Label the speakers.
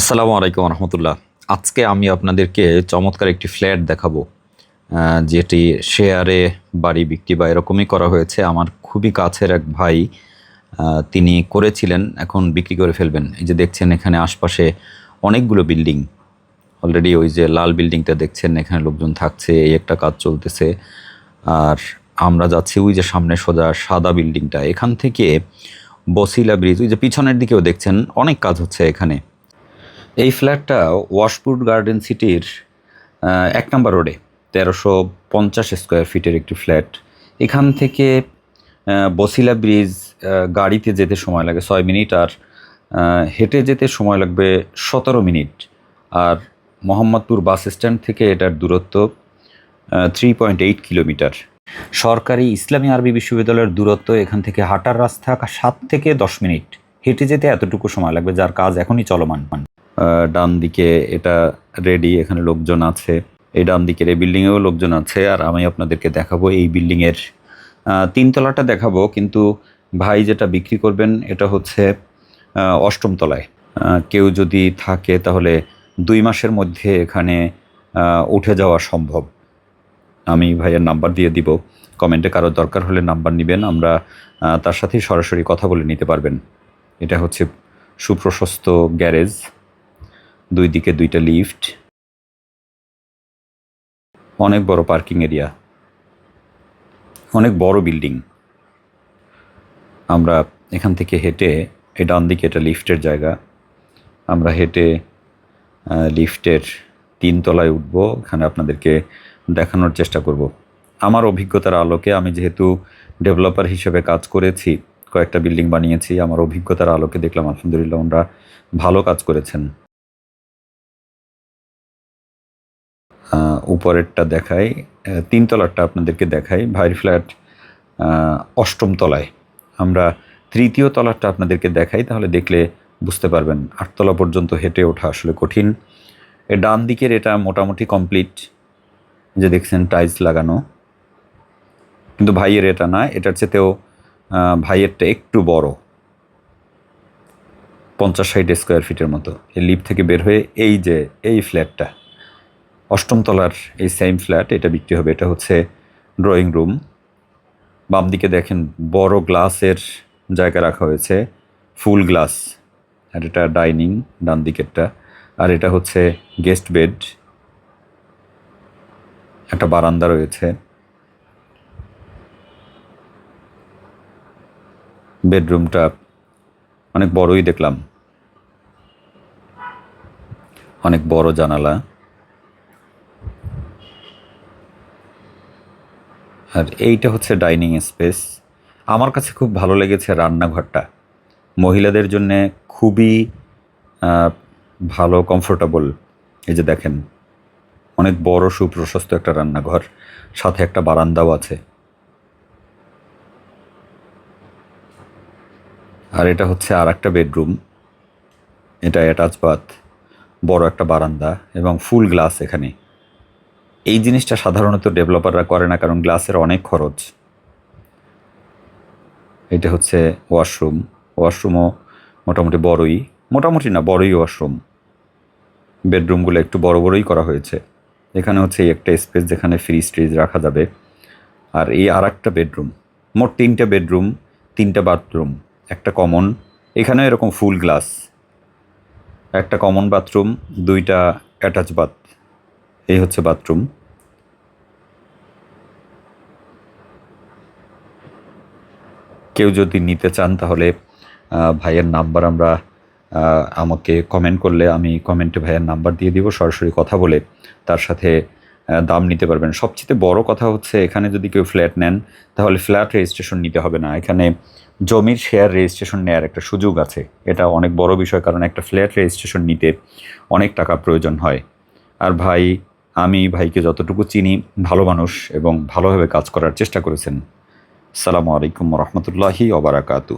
Speaker 1: আসসালামু আলাইকুম রহমতুল্লাহ। আজকে আমি আপনাদেরকে চমৎকার একটি ফ্ল্যাট দেখাবো যেটি শেয়ারে, বাড়ি বিক্রি বা এরকমই করা হয়েছে। আমার খুবই কাছের এক ভাই তিনি করেছিলেন, এখন বিক্রি করে ফেলবেন। এই যে দেখছেন এখানে আশপাশে অনেকগুলো বিল্ডিং। অলরেডি ওই যে লাল বিল্ডিংটা দেখছেন, এখানে লোকজন থাকছে, এই একটা কাজ চলতেছে। আর আমরা যাচ্ছি ওই যে সামনে সোজা সাদা বিল্ডিংটা। এখান থেকে বসিলা ব্রিজ, ওই যে পিছনের দিকেও দেখছেন, অনেক কাজ হচ্ছে এখানে। এই ফ্ল্যাটটা ওয়াশপুর গার্ডেন সিটির এক নম্বর রোডে, তেরোশো পঞ্চাশ স্কোয়ার ফিটের একটি ফ্ল্যাট। এখান থেকে বসিলা ব্রিজ গাড়িতে যেতে সময় লাগে ছয় মিনিট আর হেঁটে যেতে সময় লাগবে সতেরো মিনিট। আর মোহাম্মদপুর বাস স্ট্যান্ড থেকে এটার দূরত্ব থ্রি পয়েন্ট এইট কিলোমিটার সরকারি ইসলামী আরবি বিশ্ববিদ্যালয়ের দূরত্ব এখান থেকে হাঁটার রাস্তা সাত থেকে দশ মিনিট। হেঁটে যেতে এতটুকু সময় লাগবে, যার কাজ এখনই চলমান। ডান দিকে এটা রেডি এখানে লোকজন আছে। এই ডান দিকের এই বিল্ডিংয়েও লোকজন আছে, আর আমি আপনাদেরকে দেখাবো এই বিল্ডিংয়ের তিনতলাটা দেখাবো। কিন্তু ভাই যেটা বিক্রি করবেন, এটা হচ্ছে অষ্টম তলায়। কেউ যদি থাকে, তাহলে দুই মাসের মধ্যে এখানে উঠে যাওয়া সম্ভব। আমি ভাইয়ের নাম্বার দিয়ে দিব। কমেন্টে কারও দরকার হলে নাম্বার নেবেন, আমরা তার সাথেই সরাসরি কথা বলে নিতে পারবেন। এটা হচ্ছে সুপ্রশস্ত গ্যারেজ দুই দিকে দুইটা লিফট, অনেক বড় পার্কিং এরিয়া, অনেক বড় বিল্ডিং। আমরা এখান থেকে হেঁটে, এই ডান দিকে এটা লিফটের জায়গা। আমরা হেঁটে লিফটের তিন তলায় উঠব। এখানে আপনাদেরকে দেখানোর চেষ্টা করব। আমার অভিজ্ঞতার আলোকে আমি যেহেতু ডেভেলপার হিসেবে কাজ করেছি, কয়েকটা বিল্ডিং বানিয়েছি, আমার অভিজ্ঞতার আলোকে দেখলাম আলহামদুলিল্লাহ ওনারা ভালো কাজ করেছেন। উপরেরটা দেখাই তিনতলারটা আপনাদেরকে দেখাই, ভাইয়ের ফ্ল্যাট অষ্টম তলায়। আমরা তৃতীয় তলারটা আপনাদেরকে দেখাই, তাহলে দেখলে বুঝতে পারবেন, আটতলা পর্যন্ত হেঁটে ওঠা আসলে কঠিন। ডান দিকের এটা মোটামুটি কমপ্লিট যে দেখছেন টাইলস লাগানো। কিন্তু ভাইয়ের এটা না, এটার চেতেও ভাইয়েরটা একটু বড়, পঞ্চাশ ষাট স্কোয়ার ফিটের মতো। এই লিফট থেকে বের হয়ে এই যে, এই ফ্ল্যাটটা অষ্টম তলার এই সেম ফ্ল্যাট এটা বিক্রি হবে। এটা হচ্ছে ড্রয়িং রুম বাম দিকে দেখেন বড় গ্লাসের জায়গা রাখা হয়েছে ফুল গ্লাস আর এটা ডাইনিং ডান দিকেরটা। আর এটা হচ্ছে গেস্ট বেড একটা বারান্দা রয়েছে। বেডরুমটা অনেক বড়ই দেখলাম। অনেক বড় জানালা। আর এইটা হচ্ছে ডাইনিং স্পেস। আমার কাছে খুব ভালো লেগেছে রান্নাঘরটা। মহিলাদের জন্যে খুবই ভালো কমফোর্টেবল এই যে দেখেন, অনেক বড় সুপ্রশস্ত একটা রান্নাঘর, সাথে একটা বারান্দাও আছে। আর এটা হচ্ছে আর একটা বেডরুম। এটা অ্যাটাচ বাথ বড় একটা বারান্দা এবং ফুল গ্লাস এখানে। এই জিনিসটা সাধারণত ডেভেলপাররা করে না কারণ গ্লাসের অনেক খরচ। এটা হচ্ছে ওয়াশরুম। ওয়াশরুমও মোটামুটি বড়ই। মোটামুটি না, বড়ই ওয়াশরুম। বেডরুমগুলো একটু বড় বড়ই করা হয়েছে। এখানে হচ্ছে এই একটা স্পেস যেখানে ফ্রিজ ট্রিজ রাখা যাবে। আর এই আর একটা বেডরুম, মোট তিনটা বেডরুম, তিনটা বাথরুম, একটা কমন। এখানেও এরকম ফুল গ্লাস। একটা কমন বাথরুম, দুইটা অ্যাটাচ বাথ। এই হচ্ছে বাথরুম। কেউ যদি নিতে চান তাহলে ভাইয়ের নাম্বার আমরা আমাকে কমেন্ট করলে আমি কমেন্টে ভাইয়ের নাম্বার দিয়ে দিব, সরাসরি কথা বলে তার সাথে দাম নিতে পারবেন। সবচেয়ে বড় কথা হচ্ছে এখানে যদি কেউ ফ্ল্যাট নেন, তাহলে ফ্ল্যাট রেজিস্ট্রেশন নিতে হবে না। এখানে জমির শেয়ার রেজিস্ট্রেশন নেওয়ার একটা সুযোগ আছে। এটা অনেক বড় বিষয়, কারণ একটা ফ্ল্যাট রেজিস্ট্রেশন নিতে অনেক টাকা প্রয়োজন হয়। আর ভাই আমি ভাইকে যতটুকু চিনি, ভালো মানুষ এবং ভালোভাবে কাজ করার চেষ্টা করেছেন। সালামু আলাইকুম রহমতুল্লাহি ওবরাকাতু